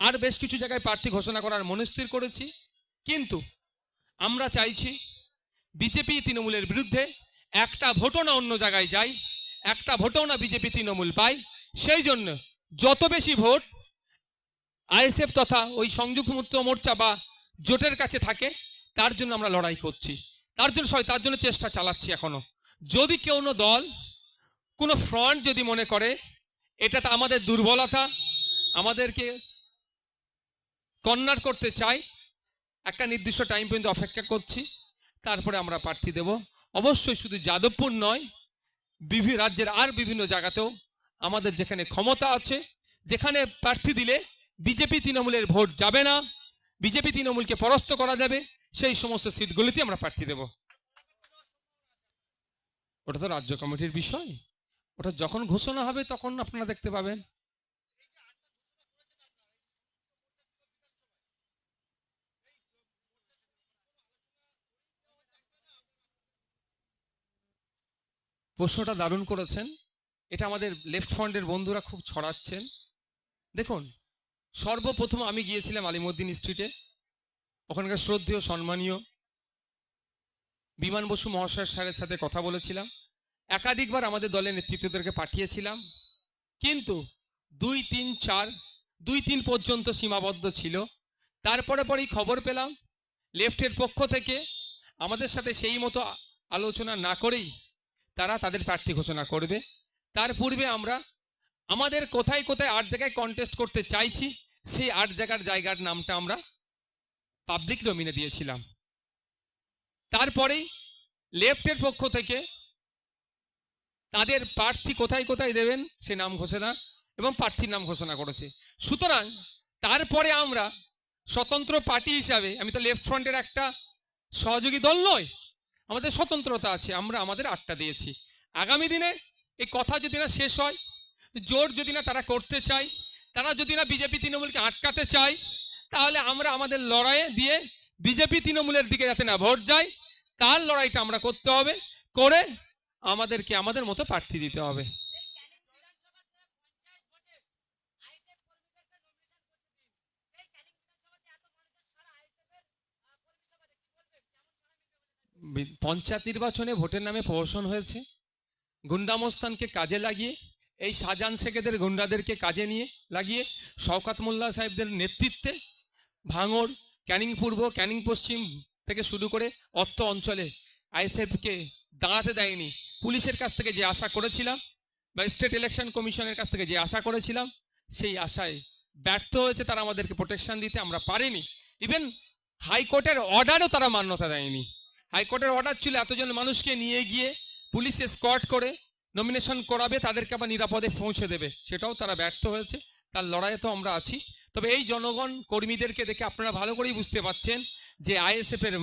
আর বেশ কিছু জায়গায় প্রার্থী ঘোষণা করার মনস্থির করেছি। কিন্তু আমরা চাইছি বিজেপি তৃণমূলের বিরুদ্ধে একটা ভোটও না অন্য জায়গায় যায় একটা ভোটও না বিজেপি তৃণমূল পায় সেই জন্য যত বেশি ভোট আইএসএফ তথা ওই সংযুক্ত মুক্ত মোর্চা বা জোটের কাছে থাকে, তার জন্য আমরা লড়াই করছি। তার জন্য সবাই তার জন্য চেষ্টা চালাচ্ছি এখনও যদি কেউ দল, কোনো ফ্রন্ট যদি মনে করে, এটা তো আমাদের দুর্বলতা, আমাদেরকে কর্নার করতে চাই। একটা নির্দিষ্ট টাইম পর্যন্ত অপেক্ষা করছি। তারপরে আমরা প্রার্থী দেব। অবশ্যই শুধু যাদবপুর নয় বিভিন্ন রাজ্যের আর বিভিন্ন জায়গাতেও আমাদের যেখানে ক্ষমতা আছে, যেখানে প্রার্থী দিলে বিজেপি তৃণমূলের ভোট যাবে না, বিজেপি তৃণমূলকে পরাস্ত করা যাবে, সেই সমস্ত সিটগুলিতে আমরা প্রার্থী দেব। ওটা তো রাজ্য কমিটির বিষয়। ওটা যখন ঘোষণা হবে তখন আপনারা দেখতে পাবেন। প্রশ্নটা দারুণ করেছেন। এটা আমাদের লেফট ফ্রন্টের বন্ধুরা খুব ছড়াচ্ছেন। দেখুন, সর্বপ্রথম আমি গিয়েছিলাম আলিমুদ্দিন স্ট্রিটে। ওখানকার শ্রদ্ধেয়, সম্মানীয় বিমান বসু মহাশয় স্যারের সাথে কথা বলেছিলাম। একাধিকবার আমাদের দলের নেতৃত্বদেরকে পাঠিয়েছিলাম। কিন্তু দুই, তিন, চার, দুই, তিন পর্যন্ত সীমাবদ্ধ ছিল। তারপরে পরেই খবর পেলাম, লেফটের পক্ষ থেকে আমাদের সাথে সেই মতো আলোচনা না করেই তারা তাদের প্রার্থী ঘোষণা করবে। তার পূর্বে আমরা আমাদের কোথায় কোথায় আট জায়গায় কন্টেস্ট করতে চাইছি, সেই আট জায়গার জায়গার নামটা আমরা পাবলিক ডোমিনে দিয়েছিলাম। তারপরেই লেফটের পক্ষ থেকে তাদের প্রার্থী কোথায় কোথায় দেবেন সে নাম ঘোষণা এবং প্রার্থীর নাম ঘোষণা করেছে। সুতরাং তারপরে আমরা স্বতন্ত্র পার্টি হিসাবে, আমি তো লেফট ফ্রন্টের একটা সহযোগী দল নয় আমাদের স্বতন্ত্রতা আছে, আমরা আমাদের আটটা দিয়েছি। আগামী দিনে এই কথা যদি না শেষ হয় জোর যদি না তারা করতে চায়, তারা যদি না বিজেপি তৃণমূলকে আটকাতে চায়, তাহলে আমরা আমাদের লড়াইয়ে দিয়ে বিজেপি তৃণমূলের দিকে যাতে না ভোট যায়, তার লড়াইটা আমরা করতে হবে, করে আমাদেরকে আমাদের মতো প্রার্থী দিতে হবে বি- পঞ্চায়েত নির্বাচনে ভোটের নামে প্রহসন হয়েছে। গুন্ডামস্তানকে কাজে লাগিয়ে, এই শাহজাহান শেখেদের গুন্ডাদেরকে কাজে নিয়ে লাগিয়ে শওকাত মোল্লা সাহেবদের নেতৃত্বে ভাঙড়, ক্যানিং পূর্ব, ক্যানিং পশ্চিম থেকে শুরু করে অর্থ অঞ্চলে আইএসএফকে দাঁড়াতে দেয়নি। পুলিশের কাছ থেকে যে আশা করেছিলাম বা স্টেট ইলেকশন কমিশনের কাছ থেকে যে আশা করেছিলাম, সেই আশায় ব্যর্থ হয়েছে। তারা আমাদেরকে প্রোটেকশন দিতে আমরা পারিনি। ইভেন হাইকোর্টের অর্ডারও তারা মান্যতা দেয়নি। হাইকোর্টের অর্ডার ছিল এতজন মানুষকে নিয়ে গিয়ে পুলিশে স্কট করে নমিনেশন করাবে, তাদেরকে আবার নিরাপদে পৌঁছে দেবে। সেটাও তারা ব্যর্থ হয়েছে। তার লড়াইয়ে তো আমরা আছি। তবে এই জনগণ কর্মীদেরকে দেখে আপনারা ভালো করেই বুঝতে পাচ্ছেন যে আইএসএফ এর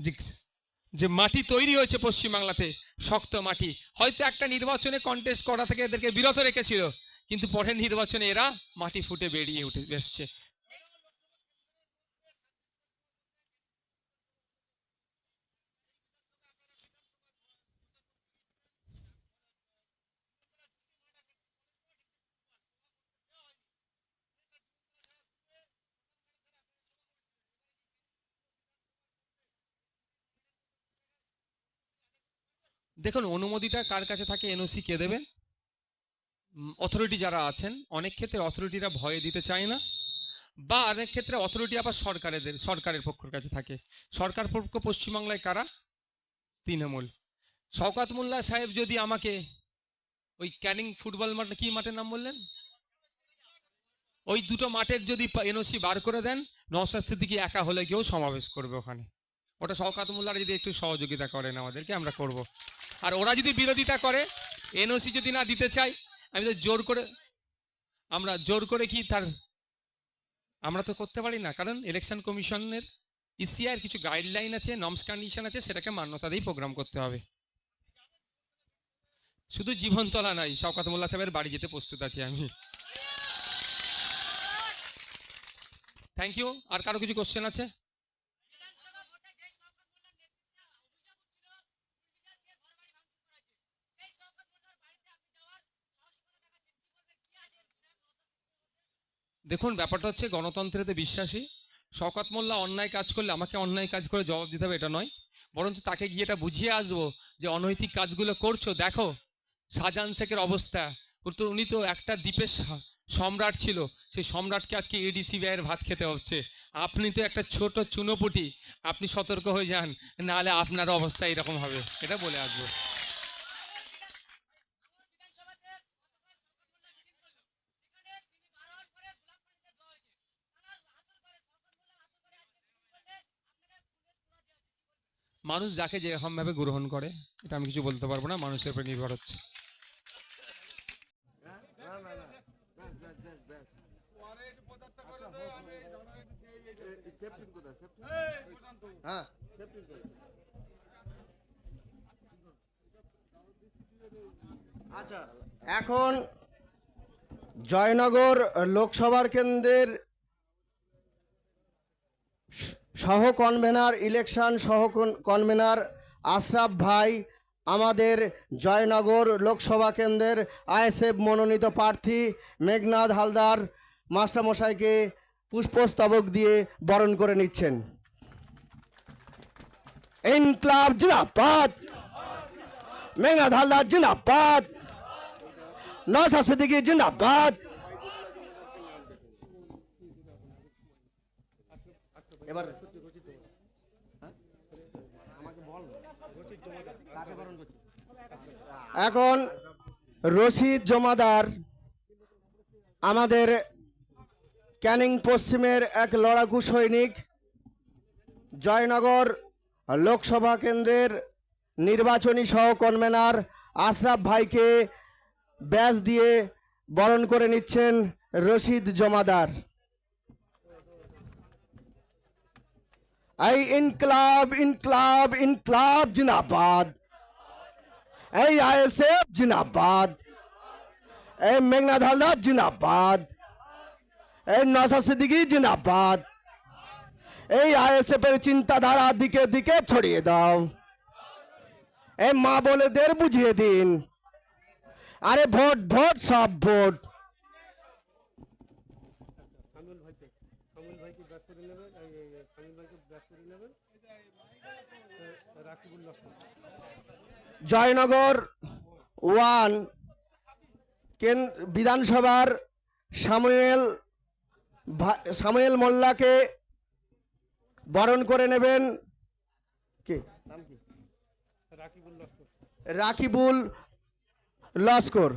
যে- মাটি তৈরি হয়েছে পশ্চিমবাংলাতে, শক্ত মাটি। হয়তো একটা নির্বাচনে কন্টেস্ট করা থেকে এদেরকে বিরত রেখেছিল, কিন্তু পরের নির্বাচনে এরা মাটি ফুটে বেরিয়ে উঠে এসছে। দেখুন অনুমতিটা কার কাছে থাকে? এনওসি কে দেবেন? অথরিটি যারা আছেন, অনেক ক্ষেত্রে অথরিটিরা ভয়ে দিতে চায় না, বা অনেক ক্ষেত্রে অথরিটি আবার সরকারের সরকারের পক্ষের কাছে থাকে। সরকার পক্ষ পশ্চিমবাংলায় কারা? তৃণমূল। শওকাত মোল্লা সাহেব যদি আমাকে ওই ক্যানিং ফুটবল মাঠ, কি মাঠের নাম বললেন? ওই দুটো মাঠের যদি এনওসি বার করে দেন নওসাদ সিদ্দিকি একা হলে কেউ সমাবেশ করবে ওখানে। ওটা শওকাত মোল্লারা যদি একটু সহযোগিতা করেন আমাদেরকে, আমরা করব। আর ওরা যদি বিরোধিতা করে, এনওসি যদি না দিতে চাই আমি তো জোর করে, আমরা জোর করে কি তার, আমরা তো করতে পারি না। কারণ ইলেকশন কমিশনের ইসিআর কিছু গাইডলাইন আছে নর্মস কন্ডিশন আছে, সেটাকে মান্যতা দিয়েই প্রোগ্রাম করতে হবে। শুধু জীবনতলা নাই, শওকাত মোল্লা সাহেবের বাড়ি যেতে প্রস্তুত আছি আমি। থ্যাংক ইউ আর কারও কিছু কোশ্চেন আছে বিধানসভা ভোটে যেই শওকত মোল্লার নেতৃত্বে অভিযোগ উঠছিল পুলিশ দিয়ে ঘর বাড়ি ভাঙচুর করা হয়েছে সেই শওকত মোল্লার বাড়িতে আপনি যাওয়ার সাহসিকতা দেখাচ্ছেন কি বলবেন কি আছে বিধায়ক নওশাদ সিদ্দিকীর মধ্যে? দেখুন, ব্যাপারটা হচ্ছে গণতন্ত্রেতে বিশ্বাসী, শওকত মোল্লা অন্যায় কাজ করলে আমাকে অন্যায় কাজ করে জবাব দিতে হবে, এটা নয়। বরঞ্চ তাকে গিয়ে এটা বুঝিয়ে আসব যে অনৈতিক কাজগুলো করছ। দেখো, শাহজাহান শেখের অবস্থা। উনি তো একটা দ্বীপের সম্রাট ছিল। সেই সম্রাটকে আজকে এডিসি ব্যয়ের ভাত খেতে হচ্ছে। আপনি তো একটা ছোট চুনোপুটি। আপনি সতর্ক হয়ে যান, নাহলে আপনার অবস্থা এরকম হবে। এটা বলে আসব আমার বিধানসভাতে গতকাল শওকত মোল্লা মিটিং করল এখানে তিনি বারবার করে গোলাম পানিতে দেওয়া হয়েছে তারা আতর করে শওকত মোল্লা আতর করে আজকে মিটিং করলে আপনাকে ফুলের তোড়া দেওয়া হচ্ছে কি বলবেন মানুষ যাকে যেরকমভাবে গ্রহণ করে, এটা আমি কিছু বলতে পারব না, মানুষের উপর নির্ভর হচ্ছে। আচ্ছা এখন জয়নগর লোকসভার কেন্দ্রের সহ কনভেনার ইলেকশন সহ কনভেনার আশরাফ ভাই, আমাদের জয়নগর লোকসভা কেন্দ্রের আইএসএফ মনোনীত প্রার্থী মেঘনাথ হালদার মাস্টারমশাইকে পুষ্পস্তবক দিয়ে বরণ করে নিচ্ছেন। ইনকলাব জিন্দাবাদ মেঘনাথ হালদার জিন্দাবাদ নশা সিদ্দিকি জিন্দাবাদ এবার এখন রশিদ জমাদার আমাদের ক্যানিং পশ্চিমের এক লড়াকু সৈনিক, জয়নগর লোকসভা কেন্দ্রের নির্বাচনী সহ কনভেনার আশরাফ ভাইকে ব্যাস দিয়ে বরণ করে নিচ্ছেন রশিদ জমাদার। এই ইনকলাব ইনকলাব ইনকলাব জিন্দাবাদ এই আইএসএফ জিন্দাবাদ এই মেঘনাথ হালদার জিন্দাবাদ এই নশা সিদ্দিকি জিন্দাবাদ এই আইএসএফ এর চিন্তাধারা দিকে দিকে ছড়িয়ে দাও এই মা বলেদের বুঝিয়ে দিন আরে ভোট ভোট সব ভোট জয়নগর ওয়ান কেন বিধানসভার সামুয়েল সামুয়েল মোল্লাকে বরণ করে নেবেন কে? রাকিবুল লস্কর।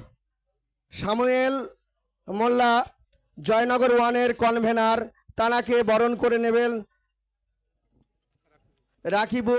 সামুয়েল মোল্লা জয়নগর ওয়ানের কনভেনার, তানাকে বরণ করে নেবেন রাকিবুল